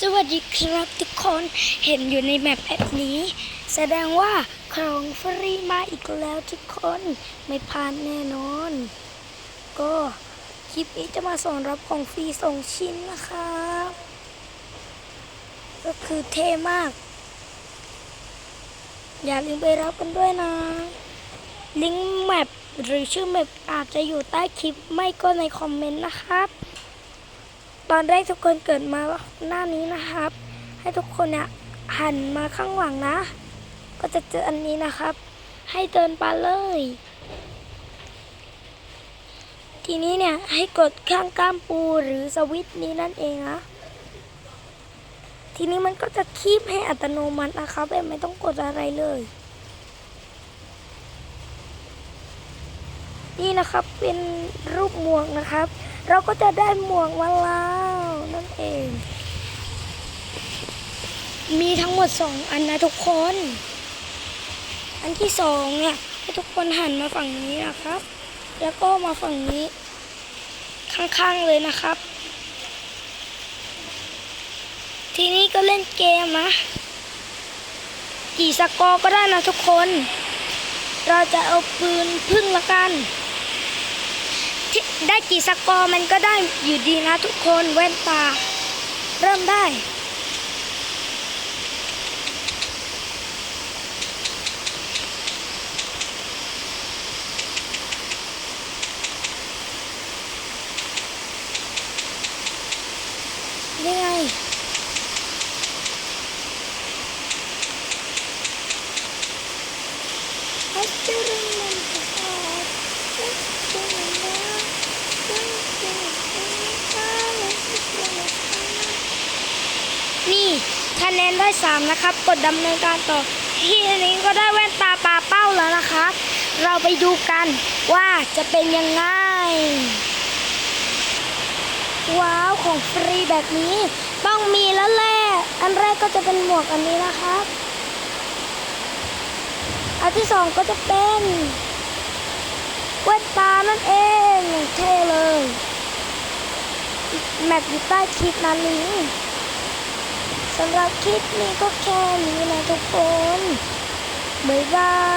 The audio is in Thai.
สวัสดีครับทุกคนเห็นอยู่ในแมปแอปนี้ แสดงว่าของฟรีมาอีกแล้วทุกคนไม่พลาดแน่นอน ก็คลิปนี้จะมาสอนรับของฟรีส่งชิ้นนะครับ ก็คือเท่มาก อย่าลืมไปรับกันด้วยนะ ลิงก์แมปหรือชื่อแมปอาจจะอยู่ใต้คลิปไม่ก็ในคอมเมนต์นะครับ ตอนแรกทุกคนเกิดมาหน้านี้นะครับ ให้ทุกคนเนี่ยหันมาข้างหลังนะ ก็จะเจออันนี้นะครับ ให้เดินไปเลย ทีนี้เนี่ยให้กดข้างก้ามปูหรือสวิตช์นี้นั่นเองนะทีนี้มันก็จะคีบให้อัตโนมัตินะครับแบบไม่ต้องกดอะไรเลย นี่นะครับเป็นรูปหมวกนะครับ เราก็จะได้หมวกมาแล้วนั่นเอง มีทั้งหมดสองอันนะทุกคน อันที่สองเนี่ยให้ทุกคนหันมาฝั่งนี้นะครับ แล้วก็มาฝั่งนี้ ข้างๆเลยนะครับ ทีนี้ก็เล่นเกมนะกี่สกอร์ก็ได้นะทุกคน เราจะเอาปืนพึ่งละกัน ได้กี่สกอร์มันก็ได้อยู่ดีนะทุกคนแว่นตา เริ่มได้ นี่คะแนนได้ 3 นะครับ กดดำเนินการต่อ ที่นี้ก็ได้แว่นตาปลาเป้าแล้วนะครับ เราไปดูกันว่าจะเป็นยังไง ว้าว ของฟรีแบบนี้ ต้องมีแล้วแหละ อันแรกก็จะเป็นหมวกอันนี้นะครับ ที่สองก็จะเป็นแว่นตานั่นเองเท่เลยแมปอยู่ใต้คลิปนั้นนี้สำหรับคลิปนี้ก็แค่นี้นะทุกคนบ๊ายบาย